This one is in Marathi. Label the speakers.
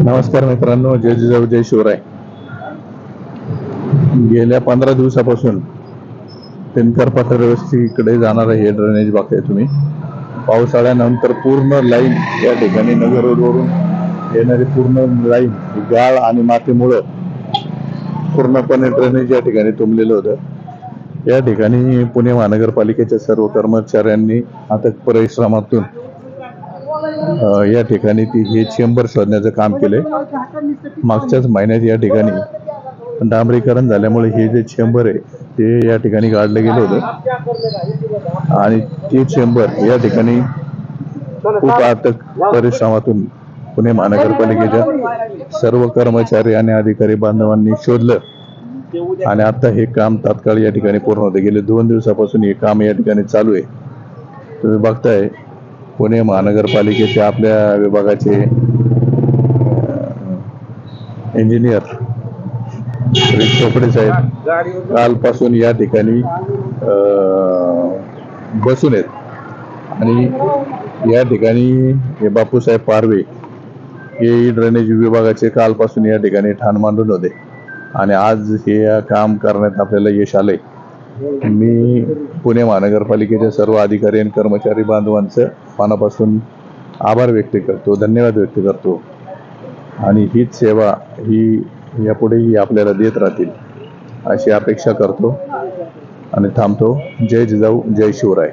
Speaker 1: नमस्कार मित्रांनो जय जिजाऊ जय शिवराय. गेल्या पंधरा दिवसापासून तिनकर पाटर वस्तीकडे हे ड्रेनेज बघताय तुम्ही. पावसाळ्यानंतर पूर्ण लाईन या ठिकाणी नगर रोडवरून येणारी पूर्ण लाईन गाळ आणि मातीमुळं पूर्णपणे ड्रेनेज या ठिकाणी तुंबलेलं होतं. या ठिकाणी पुणे महानगरपालिकेच्या सर्व कर्मचाऱ्यांनी अथक परिश्रमातून या ठिकाणी ती हे चेंबर शोधण्याचं काम केलंय. मागच्याच महिन्यात या ठिकाणी डांबरीकरण झाल्यामुळे हे जे चेंबर आहे ते या ठिकाणी काढलं गेलं होतं. आणि ते चेंबर या ठिकाणी खूप अथक परिश्रमातून पुणे महानगरपालिकेच्या सर्व कर्मचारी आणि अधिकारी बांधवांनी शोधलं. आणि आता हे काम तात्काळ या ठिकाणी पूर्ण होते. गेले दोन दिवसापासून हे काम या ठिकाणी चालू आहे. तुम्ही बघताय पुणे महानगरपालिकेचे आपल्या विभागाचे इंजिनियर श्री चोपडे साहेब कालपासून या ठिकाणी बसून आहेत. आणि या ठिकाणी हे बापूसाहेब पारवे हे ड्रेनेज विभागाचे कालपासून या ठिकाणी ठाण मांडून होते. आणि आज हे काम करण्यात आपल्याला यश आलंय. मी पुणे महानगरपालिकेच्या सर्व अधिकारी आणि कर्मचारी बांधवांचं मनापासून आभार व्यक्त करतो धन्यवाद व्यक्त करतो. आणि हीच सेवा ही यापुढेही आपल्याला देत राहतील अशी अपेक्षा करतो आणि थांबतो. जय जिजाऊ जय शिवराय.